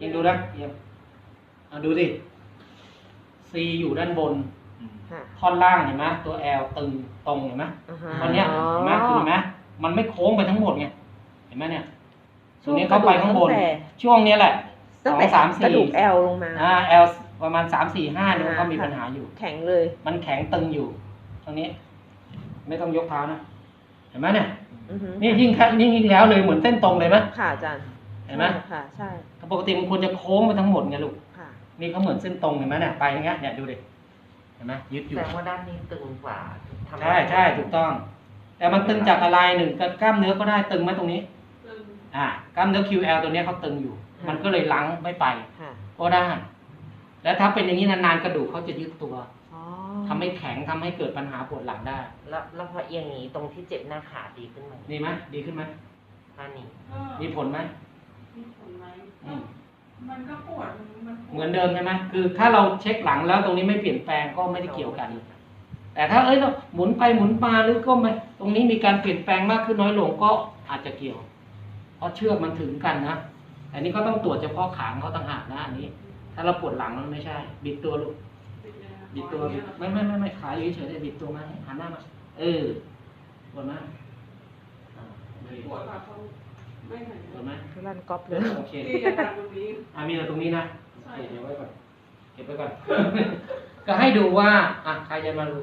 เองดูนะเอียงอะดูดิ C อยู่ด้านบน ค่ะท่อนล่างเห็นไหมตัว L ตึงตรงเห็นไหมอ่าฮะตอนเนี้ยอ๋อเห็นไหมคุณเห็นไหมมันไม่โค้งไปทั้งหมดไงเห็นไหมเนี่ยตช่รวงงนี้เข้าไปข้างบนตั้งแต่ช่วงเนี้ยแหละสตั้งองแต่สามกระสี่ดูกแอลลงมา อ่า L ประมาณสามสี่ห้าเนี่ยมันก็มีอ่าค่ะปัญหาอยู่ แข็งเลย มันแข็งตึงอยู่ ตรงนี้ ไม่ต้องยกเท้านะ เห็นไหมเนี่ย อือฮึนี่ยิ่งขั้นนี่ยิ่งแล้วเลยเหมือนเส้นตรงเลยไหมค่ะอาจารย์ เห็นไหมใช่ค่ะใช่ปกติมันควรจะโค้งไปทั้งหมดไงลูกค่ะนี่เขาเหมือนเส้นตรงเห็นไหมเนี่ยไปอย่างเงี้ยเนี่ยดูดิเห็นไหมยึดอแสยู่ดงว่าด้านนี้ตึงกว่าทำใช่ใช่ถูกต้อง แต่มันตึงจากอะไรหนึ่งกล้ามเนื้อก็ได้ตึงไหมตรงนี้อ่ากล้ามเนื้อ QL ตัวเนี้ยเขาตึงอยู่ค่ะมันก็เลยลังไม่ไปค่ะก็ได้ แล้วถ้าเป็นอย่างนี้นานๆกระดูกเขาจะยึดตัวอ๋อทำให้แข็งทำให้เกิดปัญหาปวดหลังได้ แล้วแล้วพอเอียงอย่างนี้ตรงที่เจ็บหน้าขาดีขึ้นไหมดีไหมดีขึ้นไหมท่านี้มีผลไหมมีผลไห มอืมมันก็ปวดมันปวดเหมือนเดิมใช่ไหมคือถ้าเราเช็คหลังแล้วตรงนี้ไม่เปลี่ยนแปลงก็ไม่ได้เกี่ยวกัน แต่ถ้าเอ้ยเราหมุนไปหมุนมาหรือก็ไม่ตรงนี้มีการเปลี่ยนแปลงมากขึ้นน้อยลงก็อาจจะเกี่ยว เพราะเชือกมันถึงกันนะอันนี้ก็ต้องตรวจเฉพาะขางเขาต่างหากนะอันนี้ ถ้าเราปวดหลังมันไม่ใช่ บิดตัวลูกติดเลยนะบิดตัวบิดไม่ไม่ไม่ไม่ขาอยู่เฉยๆเลยบิดตัวมาให้หันหน้ามาเออปวดไหมอ่าดีปวด แบบเขาไม่เหมือนปวดไหมลั่นก๊อปเลย โอเคที่จะทำตรงนี้ อ่ามีแต่ตรงนี้นะใช่เก็บไว้ก่อน เก็บไว้ก่อน ก็ให้ดูว่า อะ ใครจะมาดู